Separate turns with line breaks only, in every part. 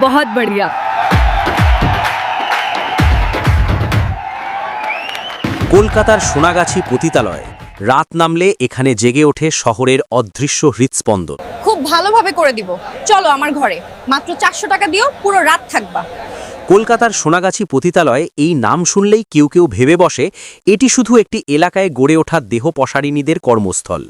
बहुत बढ़िया
কলকাতার সোনাগাছি পতিতালয় রাত নামলে এখানে জেগে ওঠে শহরের অদৃশ্য হৃৎস্পন্দন
খুব ভালোভাবে করে দিব চলো আমার ঘরে মাত্র চারশো টাকা দিও পুরো রাত থাকবা
কলকাতার সোনাগাছি পতিতালয়ে এই নাম শুনলেই কেউ কেউ ভেবে বসে, এটি শুধু একটি এলাকায় গড়ে ওঠা দেহ পসারিণীদের কর্মস্থল।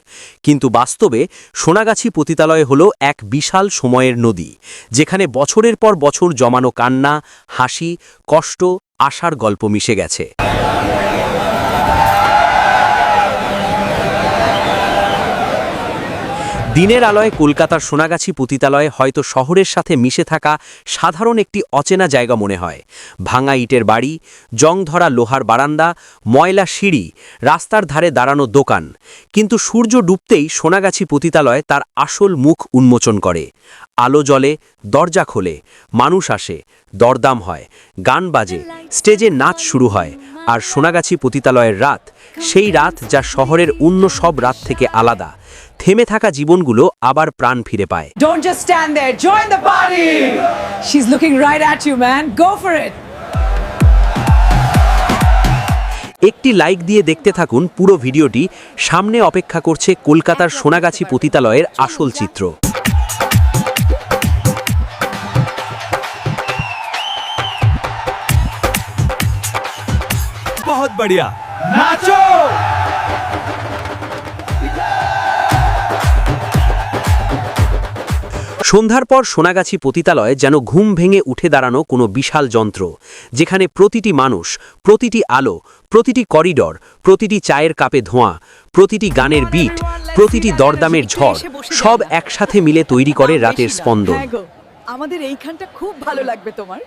কিন্তু বাস্তবে সোনাগাছি পতিতালয় হল এক বিশাল সময়ের নদী, যেখানে বছরের পর বছর জমানো কান্না, হাসি, কষ্ট, আশার গল্প মিশে গেছে। দিনের আলোয় কলকাতার সোনাগাছি পতিতালয় হয়তো শহরের সাথে মিশে থাকা সাধারণ একটি অচেনা জায়গা মনে হয়। ভাঙা ইটের বাড়ি জং ধরা লোহার বারান্দা, ময়লা সিঁড়ি, রাস্তার ধারে দাঁড়ানো দোকান। কিন্তু সূর্য ডুবতেই সোনাগাছি পতিতালয় তার আসল মুখ উন্মোচন করে। আলো জ্বলে, দরজা খোলে, মানুষ আসে, দরদাম হয়, গান বাজে, স্টেজে নাচ শুরু হয় আর সোনাগাছি পতিতালয়ের রাত সেই রাত যা শহরের অন্য সব রাত থেকে আলাদা থেমে থাকা জীবনগুলো আবার প্রাণ ফিরে পায়
Don't just stand there. Join the party. She's looking right at you, man. Go for it.
একটি লাইক দিয়ে দেখতে থাকুন পুরো ভিডিওটি সামনে অপেক্ষা করছে কলকাতার সোনাগাছি পতিতালয়ের আসল চিত্র
बहुत बढ़िया
সন্ধ্যার পর সোনাগাছি পতিতালয় যেন ঘুম ভেঙে উঠে দাঁড়ানো কোনো বিশাল যন্ত্র যেখানে প্রতিটি মানুষ প্রতিটি আলো প্রতিটি করিডর প্রতিটি চায়ের কাপে ধোঁয়া প্রতিটি গানের বিট প্রতিটি দরদামের ঝড় সব একসাথে মিলে তৈরি করে রাতের স্পন্দন
হ্যাঁ গো, আমাদের এইখানটা খুব ভালো লাগবে তোমার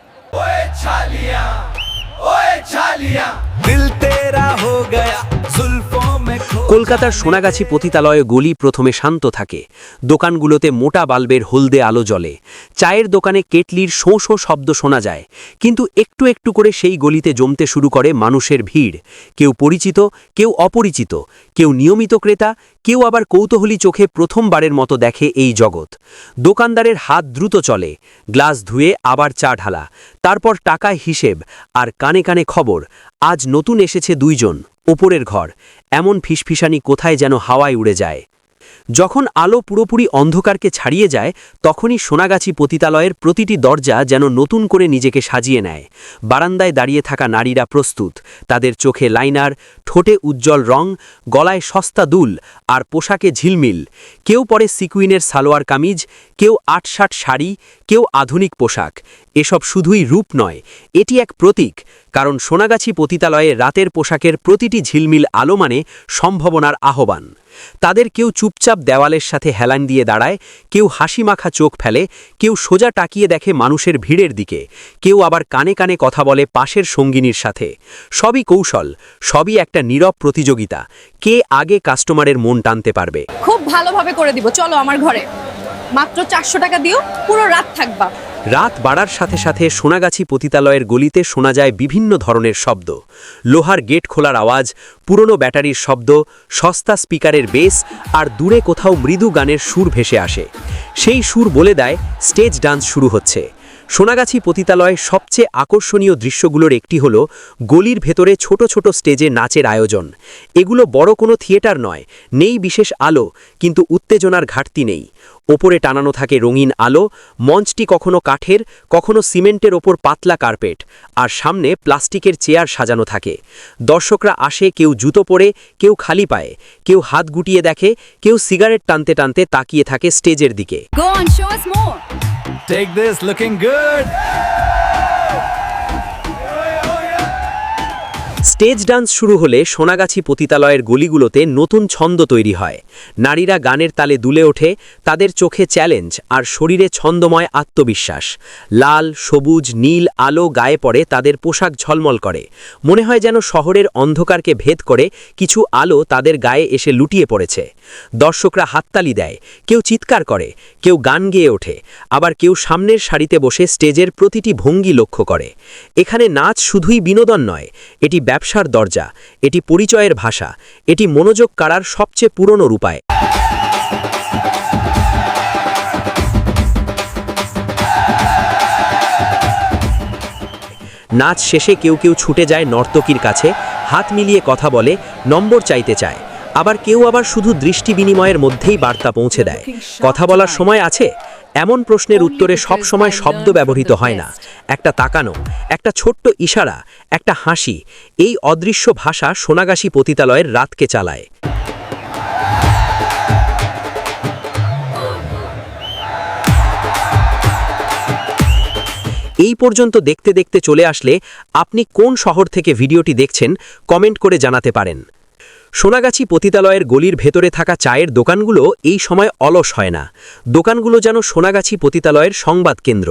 কলকাতার সোনাগাছি পতিতালয়ে গলি প্রথমে শান্ত থাকে। দোকানগুলোতে মোটা বাল্বের হলদে আলো জ্বলে। চায়ের দোকানে কেটলির শোঁ শোঁ শব্দ শোনা যায়। কিন্তু একটু একটু করে সেই গলিতে জমতে শুরু করে মানুষের ভিড়। কেউ পরিচিত কেউ অপরিচিত কেউ নিয়মিত ক্রেতা কেউ আবার কৌতূহলী চোখে প্রথমবারের মতো দেখে এই জগৎ। দোকানদারের হাত দ্রুত চলে, গ্লাস ধুয়ে আবার চা ঢালা, তারপর টাকায় হিসেব আর কানে কানে খবর, আজ নতুন এসেছে দুইজন, ওপরের ঘর, এমন ফিসফিসানি কোথায় যেন হাওয়ায় উড়ে যায়। যখন আলো পুরোপুরি অন্ধকারকে ছাড়িয়ে যায়, তখনই সোনাগাছি পতিতালয়ের প্রতিটি দরজা যেন নতুন করে নিজেকে সাজিয়ে নেয়। বারান্দায় দাঁড়িয়ে থাকা নারীরা প্রস্তুত। তাদের চোখে লাইনার, ঠোঁটে উজ্জ্বল রং, গলায় সস্তা দুল আর পোশাকে ঝিলমিল। কেউ পরে সিকুইনের সালোয়ার কামিজ, কেউ আটশাট শাড়ি কেউ আধুনিক পোশাক, এসব শুধুই রূপ নয়, এটি এক প্রতীক, কারণ সোনাগাছি পতিতালয়ে রাতের পোশাকের প্রতিটি ঝিলমিল আলো মানে সম্ভাবনার আহ্বান। তাদের কেউ চুপচাপ দেওয়ালের সাথে হেলান দিয়ে দাঁড়ায়, কেউ হাসি মাখা চোখ ফেলে, কেউ সোজা টাকিয়ে দেখে মানুষের ভিড়ের দিকে, কেউ আবার কানে কানে কথা বলে পাশের সঙ্গিনীর সাথে। সবই কৌশল, সবই একটা নীরব প্রতিযোগিতা, কে আগে কাস্টমারের মন টানতে পারবে।
খুব ভালোভাবে করে দিব, চলো আমার ঘরে। মাত্র চারশো টাকা দিও, পুরো রাত থাকবা।
রাত বাড়ার সাথে সাথে সোনাগাছি পতিতালয়ের গলিতে শোনা যায় বিভিন্ন ধরনের শব্দ। লোহার গেট খোলার আওয়াজ, পুরনো ব্যাটারির শব্দ, সস্তা স্পিকারের বেস আর দূরে কোথাও মৃদু গানের সুর ভেসে আসে। সেই সুর বলে দেয়, স্টেজ ডান্স শুরু হচ্ছে। সোনাগাছি পতিতালয় সবচেয়ে আকর্ষণীয় দৃশ্যগুলোর একটি হল গলির ভেতরে ছোট ছোট স্টেজে নাচের আয়োজন। এগুলো বড় কোনো থিয়েটার নয়, নেই বিশেষ আলো, কিন্তু উত্তেজনার ঘাটতি নেই। ওপরে টানানো থাকে রঙিন আলো, মঞ্চটি কখনো কাঠের, কখনো সিমেন্টের ওপর পাতলা কার্পেট, আর সামনে প্লাস্টিকের চেয়ার সাজানো থাকে। দর্শকরা আসে, কেউ জুতো পরে, কেউ খালি পায়ে, কেউ হাত গুটিয়ে দেখে, কেউ সিগারেট টানতে টানতে তাকিয়ে থাকে স্টেজের দিকে।
Take this, looking good.
Oh, stage dance শুরু হলে সোনাগাছি পতিতালয়ের গলিগুলোতে নতুন ছন্দ তৈরি হয়। নারীরা গানের তালে দুলে ওঠে, তাদের চোখে চ্যালেঞ্জ আর শরীরে ছন্দময় আত্মবিশ্বাস। লাল, সবুজ, নীল, আলো গায়ে পড়ে, তাদের পোশাক ঝলমল করে। মনে হয় যেন শহরের অন্ধকারকে ভেদ করে কিছু আলো তাদের গায়ে এসে লুটিয়ে পড়েছে। দর্শকরা হাততালি দেয়, কেউ চিৎকার করে, কেউ গান গেয়ে ওঠে, আবার কেউ সামনের সারিতে বসে স্টেজের প্রতিটি ভঙ্গি লক্ষ্য করে। এখানে নাচ শুধুই বিনোদন নয়, এটি ব্যবসার দরজা, এটি পরিচয়ের ভাষা, এটি মনোযোগ কাড়ার সবচেয়ে পুরনো উপায় নাচ শেষে কেউ কেউ ছুটে যায় নর্তকীর কাছে, হাত মিলিয়ে কথা বলে, নম্বর চাইতে চায়। আবার কেউ আবার শুধু দৃষ্টি বিনিময়ের মধ্যেই বার্তা পৌঁছে দেয়। কথা বলার সময় আছে, এমন প্রশ্নের উত্তরে সব সময় শব্দ ব্যবহৃত হয় না। একটা তাকানো, একটা ছোট্ট ইশারা, একটা হাসি, এই অদৃশ্য ভাষা সোনাগাছি পতিতালয়ের রাতকে চালায়। এই পর্যন্ত দেখতে দেখতে চলে আসলে আপনি কোন শহর থেকে ভিডিওটি দেখছেন, কমেন্ট করে জানাতে পারেন। সোনাগাছি পতিতালয়ের গলির ভেতরে থাকা চায়ের দোকানগুলো এই সময় অলস হয় না। দোকানগুলো যেন সোনাগাছি পতিতালয়ের সংবাদ কেন্দ্র।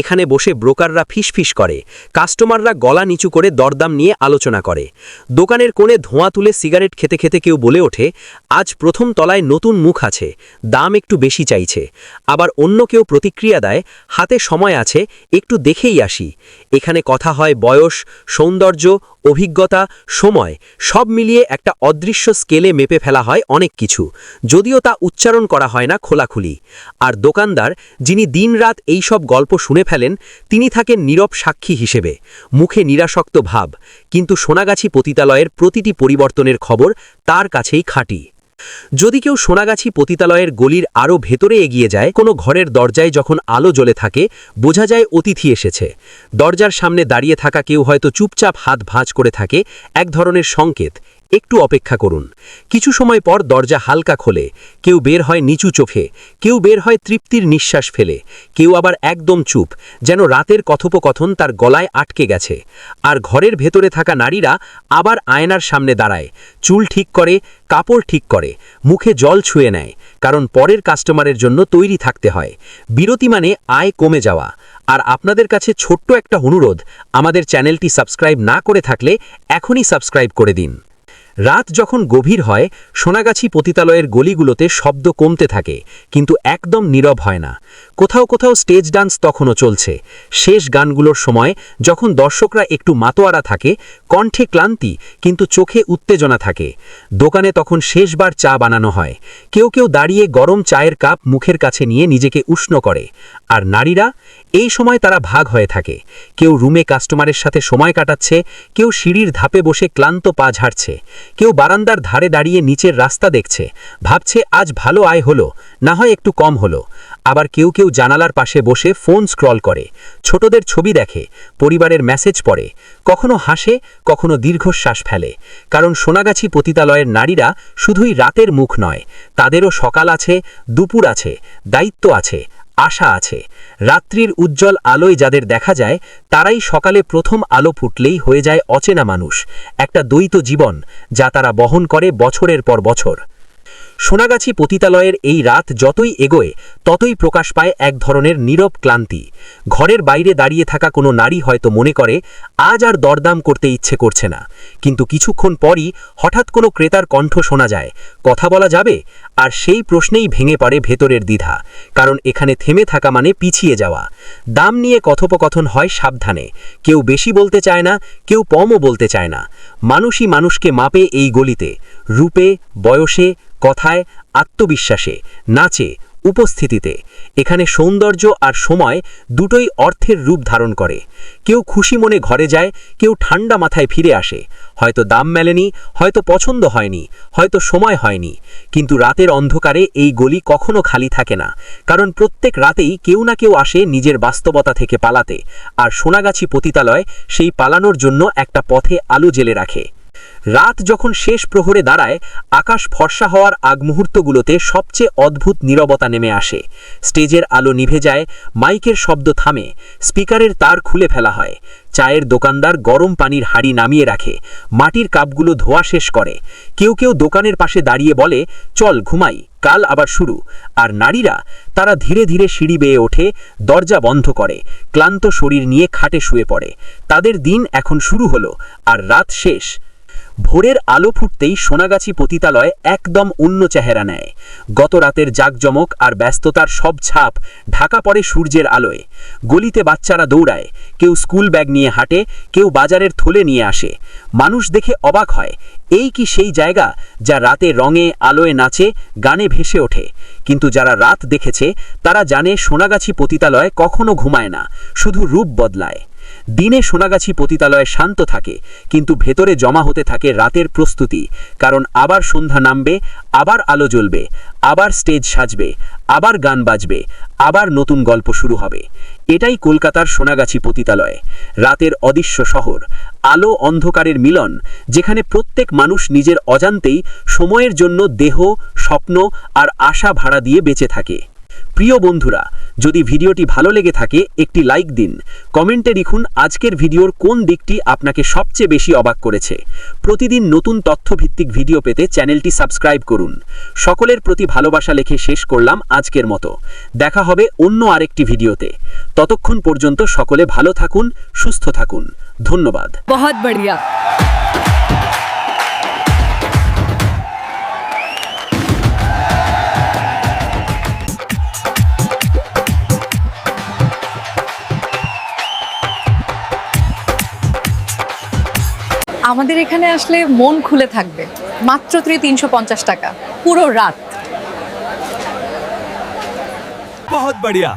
এখানে বসে ব্রোকাররা ফিসফিস করে, কাস্টমাররা গলা নিচু করে দরদাম নিয়ে আলোচনা করে। দোকানের কোণে ধোঁয়া তুলে সিগারেট খেতে খেতে কেউ বলে ওঠে, আজ প্রথম তলায় নতুন মুখ আছে, দাম একটু বেশি চাইছে। আবার অন্য কেউ প্রতিক্রিয়া দেয়, হাতে সময় আছে, একটু দেখেই আসি। এখানে কথা হয় বয়স, সৌন্দর্য অভিজ্ঞতা, সময় সব মিলিয়ে একটা অদৃশ্য স্কেলে মেপে ফেলা হয় অনেক কিছু। যদিও তা উচ্চারণ করা হয় না খোলাখুলি। আর দোকানদার, যিনি দিনরাত এই সব গল্প শুনে ফেলেন, তিনি থাকেন নীরব সাক্ষী হিসেবে। মুখে নিরাসক্ত ভাব, কিন্তু সোনাগাছি পতিতালয়ের প্রতিটি পরিবর্তনের খবর তার কাছেই খাঁটি। যদি কেউ সোনাগাছি পতিতালয়ের গলির আরও ভেতরে এগিয়ে যায়, কোনো ঘরের দরজায় যখন আলো জ্বলে থাকে, বোঝা যায় অতিথি এসেছে। দরজার সামনে দাঁড়িয়ে থাকা কেউ হয়তো চুপচাপ হাত ভাঁজ করে থাকে, এক ধরনের সংকেত। একটু অপেক্ষা করুন। কিছু সময় পর দরজা হালকা খোলে। কেউ বের হয় নিচু চোখে। কেউ বের হয় তৃপ্তির নিঃশ্বাস ফেলে। কেউ আবার একদম চুপ, যেন রাতের কথোপকথন তার গলায় আটকে গেছে। আর ঘরের ভেতরে থাকা নারীরা আবার আয়নার সামনে দাঁড়ায়। চুল ঠিক করে, কাপড় ঠিক করে, মুখে জল ছুঁয়ে নেয়, কারণ পরের কাস্টমারের জন্য তৈরি থাকতে হয়। বিরতি মানে আয় কমে যাওয়া। আর আপনাদের কাছে ছোট্ট একটা অনুরোধ, আমাদের চ্যানেলটি সাবস্ক্রাইব না করে থাকলে এখনই সাবস্ক্রাইব করে দিন। রাত যখন গভীর হয়, সোনাগাছি পতিতালয়ের গলিগুলোতে শব্দ কমতে থাকে, কিন্তু একদম নীরব হয় না। কোথাও কোথাও স্টেজ ডান্স তখনও চলছে। শেষ গানগুলোর সময় যখন দর্শকরা একটু মাতোয়ারা থাকে, কণ্ঠে ক্লান্তি, কিন্তু চোখে উত্তেজনা থাকে। দোকানে তখন শেষবার চা বানানো হয়। কেউ কেউ দাঁড়িয়ে গরম চায়ের কাপ মুখের কাছে নিয়ে নিজেকে উষ্ণ করে। আর নারীরা? এই সময় তারা ভাগ হয়ে থাকে। কেউ রুমে কাস্টমারের সাথে সময় কাটাচ্ছে, কেউ সিঁড়ির ধাপে বসে ক্লান্ত পা ঝাড়ছে, কেউ বারান্দার ধারে দাঁড়িয়ে নিচের রাস্তা দেখছে, ভাবছে আজ ভালো আয় হলো, না হয় একটু কম হলো। আবার কেউ কেউ জানালার পাশে বসে ফোন স্ক্রল করে, ছোটদের ছবি দেখে, পরিবারের মেসেজ পড়ে, কখনো হাসে, কখনো দীর্ঘশ্বাস ফেলে। কারণ সোনাগাছি পতিতালয়ের নারীরা শুধুই রাতের মুখ নয়, তাদেরও সকাল আছে, দুপুর আছে, দায়িত্ব আছে আশা আছে। রাত্রির উজ্জ্বল আলোয় যাদের দেখা যায়, তারাই সকালে প্রথম আলো ফুটলেই হয়ে যায় অচেনা মানুষ। একটা দ্বৈত জীবন, যা তারা বহন করে বছরের পর বছর। সোনাগাছি পতিতালয়ের এই রাত যতই এগোয়, ততই প্রকাশ পায় এক ধরনের নীরব ক্লান্তি। ঘরের বাইরে দাঁড়িয়ে থাকা কোনো নারী হয়তো মনে করে, আজ আর দরদাম করতে ইচ্ছে করছে না। কিন্তু কিছুক্ষণ পরই হঠাৎ কোনো ক্রেতার কণ্ঠ শোনা যায়, কথা বলা যাবে, আর সেই প্রশ্নেই ভেঙে পড়ে ভেতরের দ্বিধা, কারণ এখানে থেমে থাকা মানে পিছিয়ে যাওয়া। দাম নিয়ে কথোপকথন হয় সাবধানে, কেউ বেশি বলতে চায় না, কেউ কমও বলতে চায় না। মানুষই মানুষকে মাপে এই গলিতে, রূপে, বয়সে কথায়, আত্মবিশ্বাসে, নাচে, উপস্থিতিতে। এখানে সৌন্দর্য আর সময় দুটোই অর্থের রূপ ধারণ করে। কেউ খুশি মনে ঘরে যায়, কেউ ঠান্ডা মাথায় ফিরে আসে। হয়তো দাম মেলেনি, হয়তো পছন্দ হয়নি, হয়তো সময় হয়নি। কিন্তু রাতের অন্ধকারে এই গলি কখনো খালি থাকে না। কারণ প্রত্যেক রাতেই কেউ না কেউ আসে নিজের বাস্তবতা থেকে পালাতে। আর সোনাগাছি পতিতালয় সেই পালানোর জন্য একটা পথে আলো জেলে রাখে। রাত যখন শেষ প্রহরে দাঁড়ায়, আকাশ ফর্সা হওয়ার আগ মুহূর্তগুলোতে সবচেয়ে অদ্ভুত নীরবতা নেমে আসে। স্টেজের আলো নিভে যায়, মাইকের শব্দ থামে, স্পিকারের তার খুলে ফেলা হয়, চায়ের দোকানদার গরম পানির হাড়ি নামিয়ে রাখে, মাটির কাপগুলো ধোয়া শেষ করে। কেউ কেউ দোকানের পাশে দাঁড়িয়ে বলে, চল, ঘুমাই, কাল আবার শুরু। আর নারীরা, তারা ধীরে ধীরে সিঁড়ি বেয়ে ওঠে, দরজা বন্ধ করে, ক্লান্ত শরীর নিয়ে খাটে শুয়ে পড়ে। তাদের দিন এখন শুরু হলো, আর রাত শেষ। ভোরের আলো ফুটতেই সোনাগাছি পতিতালয় একদম অন্য চেহারা নেয়। গত রাতের জাকজমক আর ব্যস্ততার সব ছাপ ঢাকা পড়ে সূর্যের আলোয়। গলিতে বাচ্চারা দৌড়ায়, কেউ স্কুল ব্যাগ নিয়ে হাঁটে, কেউ বাজারের থলে নিয়ে আসে। মানুষ দেখে অবাক হয়, এই কি সেই জায়গা যা রাতে রঙে, আলোয় নাচে, গানে ভেসে ওঠে? কিন্তু যারা রাত দেখেছে, তারা জানে সোনাগাছি পতিতালয় কখনো ঘুমায় না, শুধু রূপ বদলায়। দিনে সোনাগাছি পতিতালয় শান্ত থাকে, কিন্তু ভেতরে জমা হতে থাকে রাতের প্রস্তুতি, কারণ আবার সন্ধ্যা নামবে, আবার আলো জ্বলবে, আবার স্টেজ সাজবে, আবার গান বাজবে, আবার নতুন গল্প শুরু হবে। এটাই কলকাতার সোনাগাছি পতিতালয়। রাতের অদৃশ্য শহর, আলো অন্ধকারের মিলন, যেখানে প্রত্যেক মানুষ নিজের অজান্তেই সময়ের জন্য দেহ, স্বপ্ন আর আশা ভাড়া দিয়ে বেঁচে থাকে। প্রিয় বন্ধুরা, যদি ভিডিওটি ভালো লেগে থাকে, একটি লাইক দিন। কমেন্টে লিখুন আজকের ভিডিওর কোন দিকটি আপনাকে সবচেয়ে বেশি অবাক করেছে। প্রতিদিন নতুন তথ্যভিত্তিক ভিডিও পেতে চ্যানেলটি সাবস্ক্রাইব করুন। সকলের প্রতি ভালোবাসা লিখে শেষ করলাম আজকের মতো। দেখা হবে অন্য আরেকটি ভিডিওতে। ততক্ষণ পর্যন্ত সকলে ভালো থাকুন, সুস্থ থাকুন। ধন্যবাদ।
বহুত বড়িয়া
আমাদের এখানে আসলে মন খুলে থাকবে। মাত্র ত্রি তিনশো পঞ্চাশ টাকা পুরো রাত।
বহুত বড়িয়া।